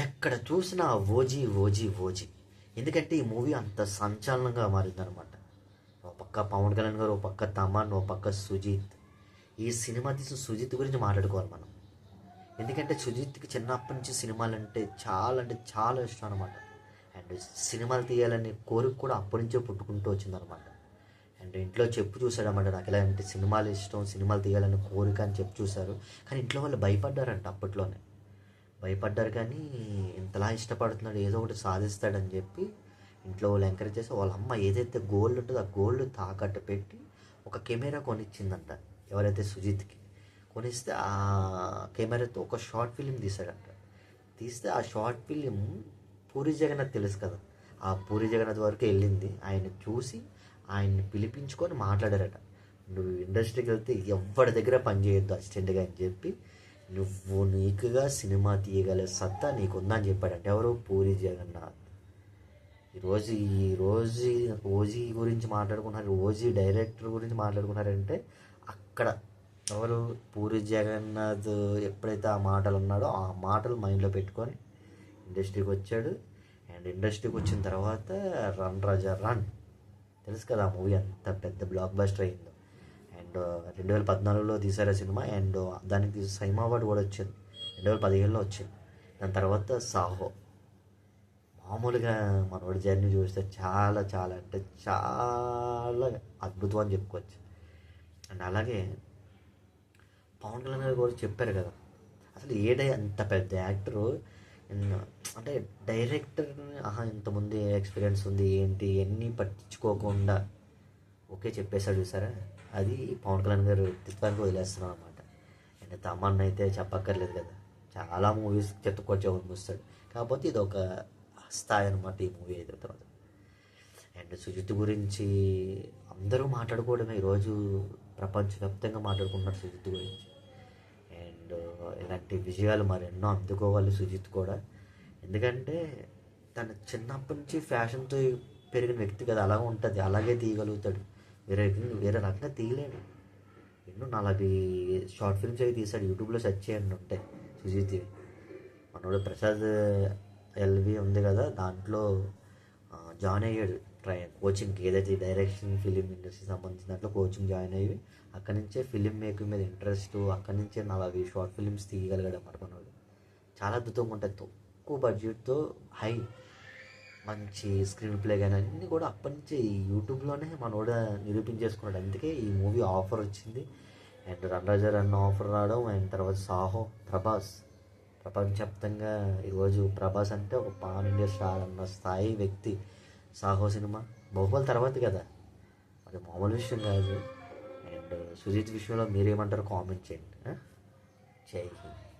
ఎక్కడ చూసినా OG OG OG. ఎందుకంటే ఈ మూవీ అంత సంచలనంగా మారిందనమాట ఓ పక్క పవన్ కళ్యాణ్ గారు ఓ పక్క తమన్ ఓ పక్క సుజిత్. ఈ సినిమా తీసిన సుజిత్ గురించి మాట్లాడుకోవాలి మనం. ఎందుకంటే సుజిత్కి చిన్నప్పటి నుంచి సినిమాలు అంటే చాలా అంటే చాలా ఇష్టం అనమాట అండ్ సినిమాలు తీయాలనే కోరిక కూడా అప్పటి నుంచే పుట్టుకుంటూ వచ్చిందనమాట అండ్ ఇంట్లో చెప్పు చూశాడన్నమాట నాకు ఎలా అంటే సినిమాలు ఇష్టం సినిమాలు తీయాలనే కోరిక అని చెప్పు చూశారు. కానీ ఇంట్లో వాళ్ళు భయపడ్డారంట అప్పట్లోనే. భయపడ్డారు కానీ ఇంతలా ఇష్టపడుతున్నాడు ఏదో ఒకటి సాధిస్తాడని చెప్పి ఇంట్లో వాళ్ళు ఎంకరేజ్ చేసి వాళ్ళ అమ్మ ఏదైతే గోల్డ్ ఉంటుందో ఆ గోల్డ్ తాకట్టు పెట్టి ఒక కెమెరా కొనిచ్చిందంట ఎవరైతే సుజిత్కి. కొనిస్తే ఆ కెమెరాతో ఒక షార్ట్ ఫిలిం తీశాడంట. తీస్తే ఆ షార్ట్ ఫిలిం పూరి జగన్నాథ్ తెలుసు కదా ఆ పూరి జగన్నాథ్ వరకు వెళ్ళింది. ఆయన చూసి ఆయన్ని పిలిపించుకొని మాట్లాడారట. నువ్వు ఇండస్ట్రీకి వెళ్తే ఎవరి దగ్గర పని చేయొద్దు అసిస్టెంట్గా అని చెప్పి నువ్వు నీకుగా సినిమా తీయగల సత్తా నీకుందని చెప్పాడంటే. ఎవరు? పూరి జగన్నాథ్. ఈరోజు ఈ రోజు ఓజీ గురించి మాట్లాడుకున్నారు. ఓజీ డైరెక్టర్ గురించి మాట్లాడుకున్నారంటే అక్కడ ఎవరు? పూరి జగన్నాథ్ ఎప్పుడైతే ఆ మాటలు అన్నాడో ఆ మాటలు మైండ్లో పెట్టుకొని ఇండస్ట్రీకి వచ్చాడు. అండ్ ఇండస్ట్రీకి వచ్చిన తర్వాత రన్ రాజా రన్. తెలుసు కదా ఆ మూవీ అంత పెద్ద బ్లాక్ బస్టర్ అయిందో. అండ్ రెండు వేల పద్నాలుగులో తీశారు ఆ సినిమా అండ్ దానికి సైమా అవార్డు కూడా వచ్చింది. రెండు వేల పదిహేనులో వచ్చింది. దాని తర్వాత సాహో. మామూలుగా మనవడి జర్నీ చూస్తే చాలా చాలా అంటే చాలా అద్భుతం అని చెప్పుకోవచ్చు. అండ్ అలాగే పవన్ కళ్యాణ్ గారు కూడా చెప్పారు కదా అసలు ఏడై అంత పెద్ద యాక్టరు అంటే డైరెక్టర్ ఆహా ఇంతమంది ఎక్స్పీరియన్స్ ఉంది ఏంటి ఎన్ని పట్టించుకోకుండా ఓకే చెప్పేశాడు చూసారా? అది పవన్ కళ్యాణ్ గారు వ్యక్తిత్వానికి వదిలేస్తున్నాం అనమాట అండ్ తమన్ అయితే చెప్పక్కర్లేదు కదా. చాలా మూవీస్ చెత్తకొచ్చే వస్తాడు కాకపోతే ఇది ఒక స్థాయి అనమాట ఈ మూవీ అయితే తర్వాత అండ్ సుజిత్ గురించి అందరూ మాట్లాడుకోవడమే. ఈరోజు ప్రపంచవ్యాప్తంగా మాట్లాడుకుంటున్నారు సుజిత్ గురించి. అండ్ ఇలాంటి విజయాలు మరి ఎన్నో అందుకోవాలి సుజిత్ కూడా. ఎందుకంటే తన చిన్నప్పటి నుంచి ఫ్యాషన్తో పెరిగిన వ్యక్తి కదా. అలాగే ఉంటుంది. అలాగే తీయగలుగుతాడు. వేరే వేరే రకంగా తీయలేడు. ఎన్నో నలభై షార్ట్ ఫిల్మ్స్ అవి తీశాడు యూట్యూబ్లో సెర్చ్ చేయండి ఉంటాయి సుజిత్ మనోడు ప్రసాద్ ఎల్వి ఉంది కదా దాంట్లో జాయిన్ అయ్యాడు ట్రై కోచింగ్కి. ఏదైతే డైరెక్షన్ ఫిలిం ఇండస్ట్రీ సంబంధించిన దాంట్లో కోచింగ్ జాయిన్ అయ్యి అక్కడి నుంచే ఫిలిం మేకింగ్ మీద ఇంట్రెస్ట్ అక్కడి నుంచే నలభై షార్ట్ ఫిలిమ్స్ తీయగలిగాడు అన్నమాట మనోడు. చాలా అద్భుతంగా ఉంటాయి. తక్కువ బడ్జెట్తో హై మంచి స్క్రీన్ ప్లే కానీ అన్నీ కూడా అప్పటి నుంచి ఈ యూట్యూబ్లోనే మనోడు నిరూపించేసుకున్నాడు. అందుకే ఈ మూవీ ఆఫర్ వచ్చింది. అండ్ రన్ అన్న రన్ ఆఫర్ రావడం అండ్ తర్వాత సాహో ప్రభాస్. ప్రపంచవ్యాప్తంగా ఈరోజు ప్రభాస్ అంటే ఒక పాన్ ఇండియా స్టార్ అన్న స్థాయి వ్యక్తి సాహో సినిమా. బాహుబలి తర్వాత కదా. అది మామూలు విషయం కాదు. అండ్ సుజిత్ విషయంలో మీరేమంటారు కామెంట్ చేయండి. జై హింద్.